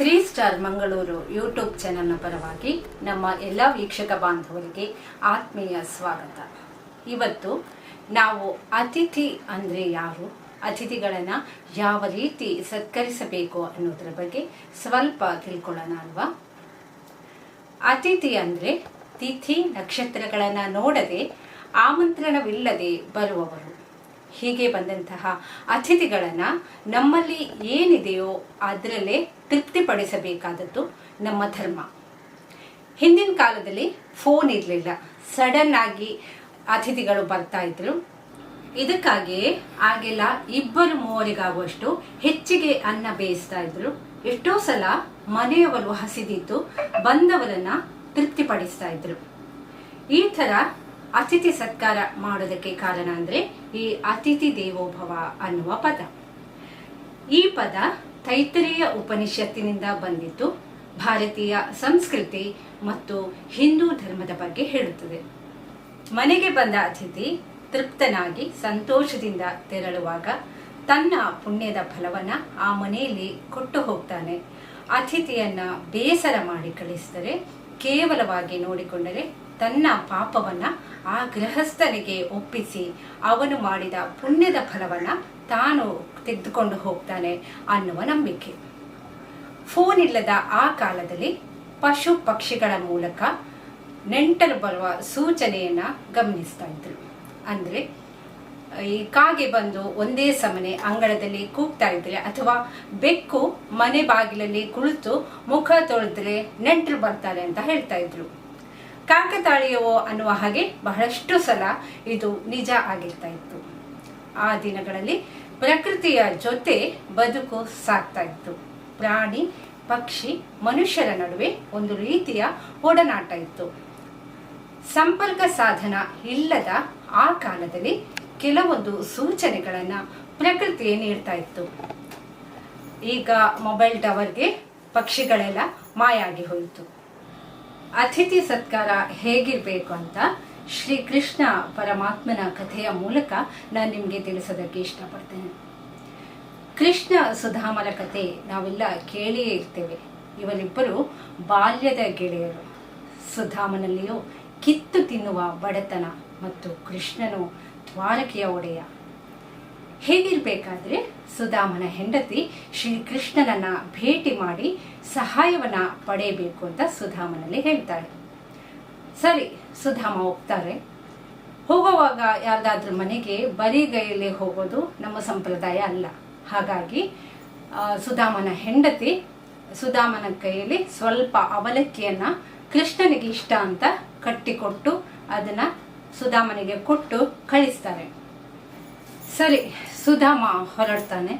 Three star Mangaluru YouTube ಚಾನೆಲ್ನ ಪರವಾಗಿ ನಮ್ಮ ಎಲ್ಲ ವೀಕ್ಷಕ ಬಾಂಧವರಿಗೆ ಆತ್ಮೀಯ ಸ್ವಾಗತ. ಇವತ್ತು ನಾವು ಅತಿಥಿ ಅಂದರೆ ಯಾರು, ಅತಿಥಿಗಳನ್ನು ಯಾವ ರೀತಿ ಸತ್ಕರಿಸಬೇಕು ಅನ್ನೋದ್ರ ಬಗ್ಗೆ ಸ್ವಲ್ಪ ತಿಳ್ಕೊಳ್ಳೋಣ ಅಲ್ವಾ? ಅತಿಥಿ ಅಂದರೆ ತಿಥಿ ನಕ್ಷತ್ರಗಳನ್ನು ನೋಡದೆ, ಆಮಂತ್ರಣವಿಲ್ಲದೆ ಬರುವವರು. ಹೀಗೆ ಬಂದಂತಹ ಅತಿಥಿಗಳನ್ನು ನಮ್ಮಲ್ಲಿ ಏನಿದೆಯೋ ಅದರಲ್ಲೇ ತೃಪ್ತಿಪಡಿಸಬೇಕಾದದ್ದು ನಮ್ಮ ಧರ್ಮ. ಹಿಂದಿನ ಕಾಲದಲ್ಲಿ ಫೋನ್ ಇರಲಿಲ್ಲ. ಸಡನ್ ಆಗಿ ಅತಿಥಿಗಳು ಬರ್ತಾ ಇದ್ರು. ಇದಕ್ಕಾಗಿಯೇ ಆಗೆಲ್ಲ ಇಬ್ಬರು ಮೂವರಿಗಾಗುವಷ್ಟು ಹೆಚ್ಚಿಗೆ ಅನ್ನ ಬೇಯಿಸ್ತಾ ಇದ್ರು. ಎಷ್ಟೋ ಸಲ ಮನೆಯವರು ಹಸಿದಿದ್ದು ಬಂದವರನ್ನ ತೃಪ್ತಿಪಡಿಸ್ತಾ ಇದ್ರು. ಈ ತರ ಅತಿಥಿ ಸತ್ಕಾರ ಮಾಡೋದಕ್ಕೆ ಕಾರಣ ಅಂದ್ರೆ ಈ ಅತಿಥಿ ದೇವೋಭವ ಅನ್ನುವ ಪದ. ಈ ಪದ ತೈತರಿಯ ಉಪನಿಷತ್ತಿನಿಂದ ಬಂದಿದ್ದು ಭಾರತೀಯ ಸಂಸ್ಕೃತಿ ಮತ್ತು ಹಿಂದೂ ಧರ್ಮದ ಬಗ್ಗೆ ಹೇಳುತ್ತದೆ. ಮನೆಗೆ ಬಂದ ಅತಿಥಿ ತೃಪ್ತನಾಗಿ ಸಂತೋಷದಿಂದ ತೆರಳುವಾಗ ತನ್ನ ಪುಣ್ಯದ ಫಲವನ್ನ ಆ ಮನೆಯಲ್ಲಿ ಕೊಟ್ಟು ಹೋಗ್ತಾನೆ. ಅತಿಥಿಯನ್ನ ಬೇಸರ ಮಾಡಿ ಕಳಿಸಿದರೆ ಕೇವಲವಾಗಿ ನೋಡಿಕೊಂಡರೆ ತನ್ನ ಪಾಪವನ್ನ ಆ ಗೃಹಸ್ಥನಿಗೆ ಒಪ್ಪಿಸಿ, ಅವನು ಮಾಡಿದ ಪುಣ್ಯದ ಫಲವನ್ನ ತಾನು ತೆಗೆದುಕೊಂಡು ಹೋಗ್ತಾನೆ ಅನ್ನುವ ನಂಬಿಕೆ. ಫೋನ್ ಇಲ್ಲದ ಆ ಕಾಲದಲ್ಲಿ ಪಶು ಪಕ್ಷಿಗಳ ಮೂಲಕ ನೆಂಟರು ಬರುವ ಸೂಚನೆಯನ್ನ ಗಮನಿಸ್ತಾ ಇದ್ರು. ಅಂದ್ರೆ, ಈ ಕಾಗೆ ಬಂದು ಒಂದೇ ಸಮನೆ ಅಂಗಳದಲ್ಲಿ ಕೂಗ್ತಾ ಇದ್ರೆ ಅಥವಾ ಬೆಕ್ಕು ಮನೆ ಬಾಗಿಲಲ್ಲಿ ಕುಳಿತು ಮುಖ ತೊಳೆದ್ರೆ ನೆಂಟರು ಬರ್ತಾರೆ ಅಂತ ಹೇಳ್ತಾ ಇದ್ರು. ಕಾಕತಾಳೀಯವೋ ಅನ್ನುವ ಹಾಗೆ ಬಹಳಷ್ಟು ಸಲ ಇದು ನಿಜ ಆಗಿರ್ತಾ ಇತ್ತು. ಆ ದಿನಗಳಲ್ಲಿ ಪ್ರಕೃತಿಯ ಜೊತೆ ಬದುಕು ಸಾಕ್ತಾ ಇತ್ತು. ಪ್ರಾಣಿ, ಪಕ್ಷಿ, ಮನುಷ್ಯರ ನಡುವೆ ಒಂದು ರೀತಿಯ ಒಡನಾಟ ಇತ್ತು. ಸಂಪರ್ಕ ಸಾಧನ ಇಲ್ಲದ ಆ ಕಾಲದಲ್ಲಿ ಕೆಲವೊಂದು ಸೂಚನೆಗಳನ್ನ ಪ್ರಕೃತಿ ನೀಡ್ತಾ ಇತ್ತು. ಈಗ ಮೊಬೈಲ್ ಟವರ್ಗೆ ಪಕ್ಷಿಗಳೆಲ್ಲ ಮಾಯಾಗಿ ಹೋಯಿತು. ಅತಿಥಿ ಸತ್ಕಾರ ಹೇಗಿರಬೇಕು ಅಂತ ಶ್ರೀ ಕೃಷ್ಣ ಪರಮಾತ್ಮನ ಕಥೆಯ ಮೂಲಕ ನಾನು ನಿಮಗೆ ತಿಳಿಸೋದಕ್ಕೆ ಇಷ್ಟಪಡ್ತೇನೆ. ಕೃಷ್ಣ ಸುಧಾಮರ ಕಥೆ ನಾವೆಲ್ಲ ಕೇಳಿಯೇ ಇರ್ತೇವೆ. ಇವರಿಬ್ಬರು ಬಾಲ್ಯದ ಗೆಳೆಯರು. ಸುಧಾಮನಲ್ಲಿಯೂ ಕಿತ್ತು ತಿನ್ನುವ ಬಡತನ ಮತ್ತು ಕೃಷ್ಣನು ದ್ವಾರಕೆಯ ಒಡೆಯ. ಹೇಗಿರ್ಬೇಕಾದ್ರೆ ಸುಧಾಮನ ಹೆಂಡತಿ ಶ್ರೀಕೃಷ್ಣನನ್ನ ಭೇಟಿ ಮಾಡಿ ಸಹಾಯವನ್ನ ಪಡೆಯಬೇಕು ಅಂತ ಸುಧಾಮನಲ್ಲಿ ಹೇಳ್ತಾಳೆ. ಸರಿ, ಸುಧಾಮ ಹೋಗ್ತಾರೆ ಹೋಗುವಾಗ ಯಾರ್ದಾದ್ರೂ ಮನೆಗೆ ಬರಿಗೈಯಲ್ಲಿ ಹೋಗೋದು ನಮ್ಮ ಸಂಪ್ರದಾಯ ಅಲ್ಲ. ಹಾಗಾಗಿ ಸುಧಾಮನ ಹೆಂಡತಿ ಸುಧಾಮನ ಕೈಯಲ್ಲಿ ಸ್ವಲ್ಪ ಅವಲಕ್ಕಿಯನ್ನ ಕೃಷ್ಣನಿಗೆ ಇಷ್ಟ ಅಂತ ಕಟ್ಟಿಕೊಟ್ಟು ಅದನ್ನ ಸುಧಾಮನಿಗೆ ಕೊಟ್ಟು ಕಳಿಸ್ತಾರೆ. ಸರಿ, ಸುಧಾಮ ಹೊರಡ್ತಾನೆ.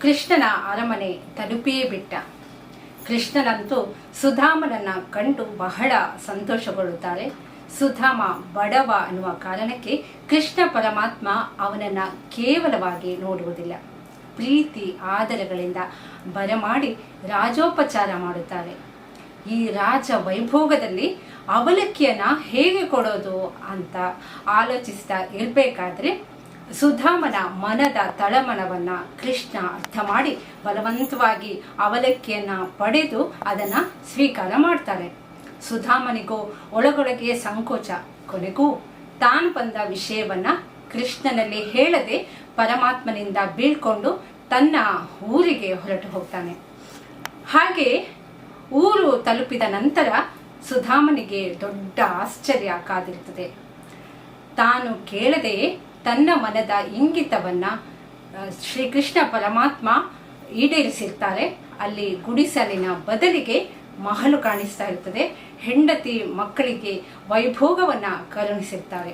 ಕೃಷ್ಣನ ಅರಮನೆ ತಲುಪಿಯೇ ಬಿಟ್ಟ. ಕೃಷ್ಣನಂತೂ ಸುಧಾಮನನ್ನು ಕಂಡು ಬಹಳ ಸಂತೋಷಗೊಳ್ಳುತ್ತಾರೆ. ಸುಧಾಮ ಬಡವ ಅನ್ನುವ ಕಾರಣಕ್ಕೆ ಕೃಷ್ಣ ಪರಮಾತ್ಮ ಅವನನ್ನ ಕೇವಲವಾಗಿ ನೋಡುವುದಿಲ್ಲ. ಪ್ರೀತಿ ಆದರಗಳಿಂದ ಬರಮಾಡಿ ರಾಜೋಪಚಾರ ಮಾಡುತ್ತಾರೆ. ಈ ರಾಜ ವೈಭೋಗದಲ್ಲಿ ಅವಲಕ್ಕಿಯನ್ನು ಹೇಗೆ ಕೊಡೋದು ಅಂತ ಆಲೋಚಿಸ್ತಾ ಇರಬೇಕಾದ್ರೆ ಸುಧಾಮನ ಮನದ ತಳಮನವನ್ನ ಕೃಷ್ಣ ಅರ್ಥ ಮಾಡಿ ಬಲವಂತವಾಗಿ ಅವಲಕ್ಕಿಯನ್ನ ಪಡೆದು ಅದನ್ನ ಸ್ವೀಕಾರ ಮಾಡ್ತಾರೆ. ಸುಧಾಮನಿಗೂ ಒಳಗೊಳಗೆ ಸಂಕೋಚ ಕೊನೆಗೂ ತಾನು ಬಂದ ವಿಷಯವನ್ನ ಕೃಷ್ಣನಲ್ಲಿ ಹೇಳದೆ ಪರಮಾತ್ಮನಿಂದ ಬೀಳ್ಕೊಂಡು ತನ್ನ ಊರಿಗೆ ಹೊರಟು ಹೋಗ್ತಾನೆ. ಹಾಗೆ ಊರು ತಲುಪಿದ ನಂತರ ಸುಧಾಮನಿಗೆ ದೊಡ್ಡ ಆಶ್ಚರ್ಯ ಕಾದಿರುತ್ತದೆ. ತಾನು ಕೇಳದೆ ತನ್ನ ಮನದ ಇಂಗಿತವನ್ನ ಶ್ರೀಕೃಷ್ಣ ಪರಮಾತ್ಮ ಈಡೇರಿಸಿರ್ತಾರೆ. ಅಲ್ಲಿ ಗುಡಿಸಲಿನ ಬದಲಿಗೆ ಮಹಲು ಕಾಣಿಸ್ತಾ ಇರ್ತದೆ. ಹೆಂಡತಿ ಮಕ್ಕಳಿಗೆ ವೈಭೋಗವನ್ನ ಕರುಣಿಸಿರ್ತಾರೆ.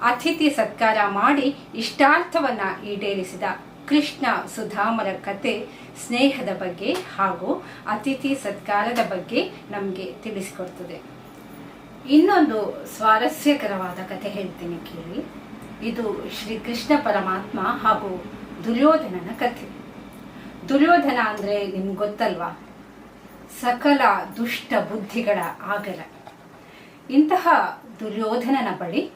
ಅತಿಥಿ ಸತ್ಕಾರ ಮಾಡಿ ಇಷ್ಟಾರ್ಥವನ್ನ ಈಡೇರಿಸಿದ ಕೃಷ್ಣ ಸುಧಾಮರ ಕತೆ ಸ್ನೇಹದ ಬಗ್ಗೆ ಹಾಗೂ ಅತಿಥಿ ಸತ್ಕಾರದ ಬಗ್ಗೆ ನಮಗೆ ತಿಳಿಸಿಕೊಡ್ತದೆ. ಇನ್ನೊಂದು ಸ್ವಾರಸ್ಯಕರವಾದ ಕಥೆ ಹೇಳ್ತೀನಿ ಕೇಳಿ. ಇದು ಶ್ರೀಕೃಷ್ಣ ಪರಮಾತ್ಮ ಹಾಗೂ ದುರ್ಯೋಧನನ ಕಥೆ. ದುರ್ಯೋಧನ ಅಂದ್ರೆ ನಿಮ್ಗೆ ಗೊತ್ತಲ್ವಾ? ಸಕಲ ದುಷ್ಟ ಬುದ್ಧಿಗಳ ಆಗಲ. ಇಂತಹ ದುರ್ಯೋಧನನ ಬಳಿ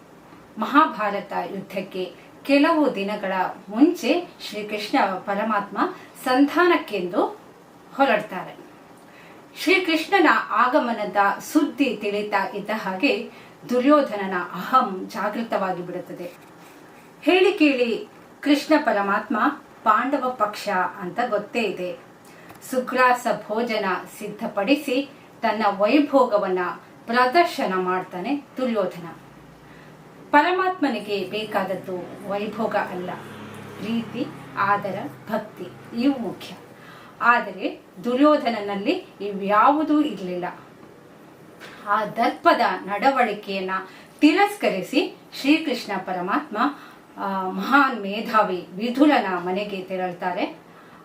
ಮಹಾಭಾರತ ಯುದ್ಧಕ್ಕೆ ಕೆಲವು ದಿನಗಳ ಮುಂಚೆ ಶ್ರೀಕೃಷ್ಣ ಪರಮಾತ್ಮ ಸಂಧಾನಕ್ಕೆಂದು ಹೊರಡ್ತಾರೆ. ಶ್ರೀಕೃಷ್ಣನ ಆಗಮನದ ಸುದ್ದಿ ತಿಳಿತಾ ಇದ್ದ ಹಾಗೆ ದುರ್ಯೋಧನನ ಅಹಂ ಜಾಗೃತವಾಗಿ ಬಿಡುತ್ತದೆ. ಹೇಳಿ ಕೇಳಿ, ಕೃಷ್ಣ ಪರಮಾತ್ಮ ಪಾಂಡವ ಪಕ್ಷ ಅಂತ ಗೊತ್ತೇ ಇದೆ. ಸುಗ್ರಾಸ ಭೋಜನ ಸಿದ್ಧಪಡಿಸಿ ತನ್ನ ವೈಭೋಗವನ್ನ ಪ್ರದರ್ಶನ ಮಾಡ್ತಾನೆ ದುರ್ಯೋಧನ. ಪರಮಾತ್ಮನಿಗೆ ಬೇಕಾದದ್ದು ವೈಭೋಗ ಅಲ್ಲ ಪ್ರೀತಿ ಆದರ, ಭಕ್ತಿ ಇವು ಮುಖ್ಯ. ಆದರೆ ದುರ್ಯೋಧನನಲ್ಲಿ ಇವ್ಯಾವುದೂ ಇರಲಿಲ್ಲ. ಆ ದರ್ಪದ ನಡವಳಿಕೆಯನ್ನ ತಿರಸ್ಕರಿಸಿ ಶ್ರೀಕೃಷ್ಣ ಪರಮಾತ್ಮ ಮಹಾನ್ ಮೇಧಾವಿ ವಿಧುಲನ ಮನೆಗೆ ತೆರಳ್ತಾರೆ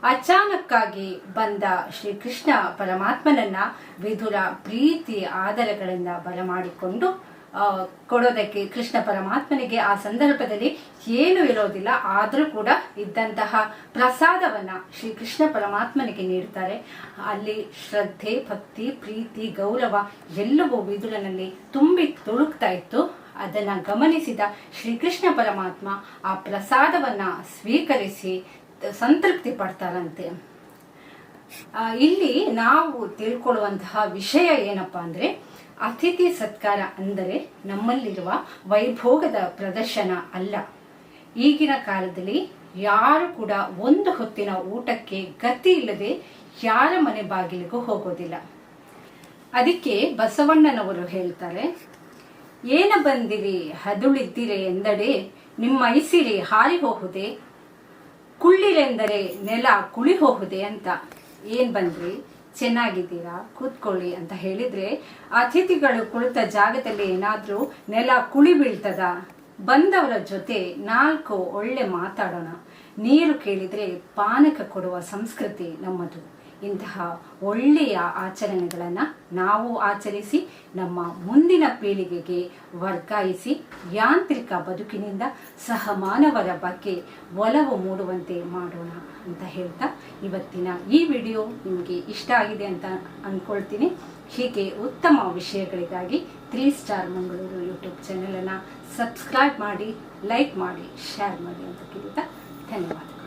ಅಚಾನಕ್ಕಾಗಿ ಬಂದ ಶ್ರೀಕೃಷ್ಣ ಪರಮಾತ್ಮನನ್ನ ವಿಧುರ ಪ್ರೀತಿ ಆದರಗಳಿಂದ ಬರಮಾಡಿಕೊಂಡು ಆ, ಕೊಡೋದಕ್ಕೆ ಕೃಷ್ಣ ಪರಮಾತ್ಮನಿಗೆ ಆ ಸಂದರ್ಭದಲ್ಲಿ ಏನು ಇರೋದಿಲ್ಲ ಆದರೂ ಕೂಡ ಇದ್ದಂತಹ ಪ್ರಸಾದವನ್ನ ಶ್ರೀ ಕೃಷ್ಣ ಪರಮಾತ್ಮನಿಗೆ ನೀಡ್ತಾರೆ. ಅಲ್ಲಿ ಶ್ರದ್ಧೆ ಭಕ್ತಿ ಪ್ರೀತಿ ಗೌರವ ಎಲ್ಲವೂ ವಿದುರನಲ್ಲಿ ತುಂಬಿ ತುಳುಕ್ತಾ ಇತ್ತು. ಅದನ್ನ ಗಮನಿಸಿದ ಶ್ರೀಕೃಷ್ಣ ಪರಮಾತ್ಮ ಆ ಪ್ರಸಾದವನ್ನ ಸ್ವೀಕರಿಸಿ ಸಂತೃಪ್ತಿ ಪಡ್ತಾರಂತೆ. ಇಲ್ಲಿ ನಾವು ತಿಳ್ಕೊಳ್ಳುವಂತಹ ವಿಷಯ ಏನಪ್ಪಾ ಅಂದ್ರೆ, ಅತಿಥಿ ಸತ್ಕಾರ ಅಂದರೆ ನಮ್ಮಲ್ಲಿರುವ ವೈಭೋಗದ ಪ್ರದರ್ಶನ ಅಲ್ಲ. ಈಗಿನ ಕಾಲದಲ್ಲಿ ಯಾರು ಕೂಡ ಒಂದು ಹೊತ್ತಿನ ಊಟಕ್ಕೆ ಗತಿ ಇಲ್ಲದೆ ಯಾರ ಮನೆ ಬಾಗಿಲಿಗೂ ಹೋಗೋದಿಲ್ಲ. ಅದಕ್ಕೆ ಬಸವಣ್ಣನವರು ಹೇಳ್ತಾರೆ, ಏನ ಬಂದಿರಿ, ಹದುಳಿದ್ದೀರಿ ಎಂದಡೆ ನಿಮ್ಮ ಐಸಿರಿ ಹಾರಿ ಹೋಗುದೆ ಕುಳ್ಳಿರೆಂದರೆ ನೆಲ ಕುಳಿ ಹೋಗುದೆ ಅಂತ. ಏನ್ ಬಂದ್ರಿ? ಚೆನ್ನಾಗಿದ್ದೀರಾ? ಕೂತ್ಕೊಳ್ಳಿ ಅಂತ ಹೇಳಿದ್ರೆ ಅತಿಥಿಗಳು ಕುಳಿತ ಜಾಗದಲ್ಲಿ ಏನಾದ್ರೂ ನೆಲ ಕುಳಿ ಬೀಳ್ತದ? ಬಂದವರ ಜೊತೆ ನಾಲ್ಕು ಒಳ್ಳೆ ಮಾತಾಡೋಣ. ನೀರು ಕೇಳಿದ್ರೆ ಪಾನಕ ಕೊಡುವ ಸಂಸ್ಕೃತಿ ನಮ್ಮದು. ಇಂತಹ ಒಳ್ಳೆಯ ಆಚರಣೆಗಳನ್ನು ನಾವು ಆಚರಿಸಿ, ನಮ್ಮ ಮುಂದಿನ ಪೀಳಿಗೆಗೆ ವರ್ಗಾಯಿಸಿ, ಯಾಂತ್ರಿಕ ಬದುಕಿನಿಂದ ಸಹಮಾನವರ ಬಗ್ಗೆ ಒಲವು ಮೂಡುವಂತೆ ಮಾಡೋಣ ಅಂತ ಹೇಳ್ತಾ ಇವತ್ತಿನ ಈ ವಿಡಿಯೋ ನಿಮಗೆ ಇಷ್ಟ ಆಗಿದೆ ಅಂತ ಅಂದ್ಕೊಳ್ತೀನಿ ಹೀಗೆ ಉತ್ತಮ ವಿಷಯಗಳಿಗಾಗಿ ತ್ರೀ ಸ್ಟಾರ್ ಮಂಗಳೂರು ಯೂಟ್ಯೂಬ್ ಚಾನಲನ್ನು ಸಬ್ಸ್ಕ್ರೈಬ್ ಮಾಡಿ, ಲೈಕ್ ಮಾಡಿ, ಶೇರ್ ಮಾಡಿ ಅಂತ ಕೇಳ್ತಾ ಧನ್ಯವಾದ